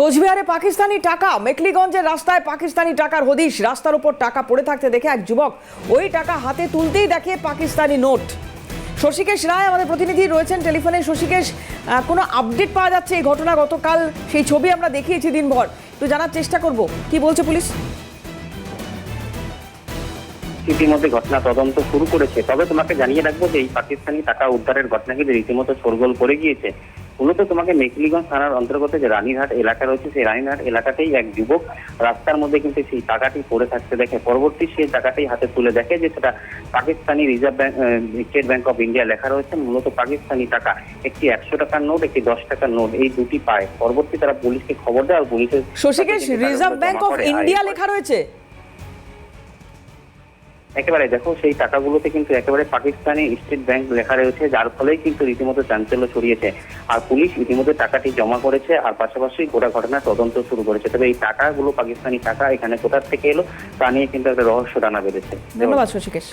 কোচবিহারে পাকিস্তানি টাকা, মেকলিগঞ্জের রাস্তায় পাকিস্তানি টাকার হদিশ। রাস্তার উপর টাকা পড়ে থাকতে দেখে এক যুবক ওই টাকা হাতে তুলতেই দেখে পাকিস্তানি নোট। শশীকেশ রায় আমাদের প্রতিনিধি রয়েছেন টেলিফোনে। শশীকেশ কোনো আপডেট পাওয়া যাচ্ছে এই ঘটনা গতকাল? সেই ছবি আমরা দেখিয়েছি দিনভর। একটু জানার চেষ্টা করব। কি বলছে পুলিশ? ইতিমধ্যে ঘটনা তদন্ত শুরু করেছে। তবে তোমাকে জানিয়ে রাখব যে এই পাকিস্তানি টাকা উদ্ধারের ঘটনা কিন্তু রীতিমতো সরগোল করে গিয়েছে। মূলত তোমাকে মেকলিগঞ্জ থানার অন্তর্গত যে রানীঘাট এলাকা রয়েছে সেই রানীঘাট এলাকাতেই এক যুবক রাস্তার মধ্যে কিন্তু সেই টাকাটি পড়ে থাকতে দেখে। পরবর্তী সেই টাকাটি হাতে তুলে দেখে যে সেটা Pakistani reserve bank state bank of India লেখা রয়েছে। মূলত পাকিস্তানি টাকা একটি একশো টাকার নোট একটি দশ টাকার নোট এই দুটি পায়। পরবর্তী তারা পুলিশকে খবর দেয় আর পুলিশের শশীকেশ রিজার্ভ ব্যাংক অফ ইন্ডিয়া লেখা রয়েছে? একেবারে দেখো, সেই টাকাগুলোতে কিন্তু একেবারে পাকিস্তানি স্টেট ব্যাংক লেখা রয়েছে, যার ফলেই কিন্তু রীতিমতো চাঞ্চল্য ছড়িয়েছে। আর পুলিশ ইতিমধ্যে টাকাটি জমা করেছে, আর পাশাপাশি গোটা ঘটনার তদন্ত শুরু করেছে। তবে এই টাকাগুলো, পাকিস্তানি টাকা এখানে কোথার থেকে এলো, তা নিয়ে কিন্তু একটা রহস্য টানা বেঁধেছে। ধন্যবাদ, শশীকেশ।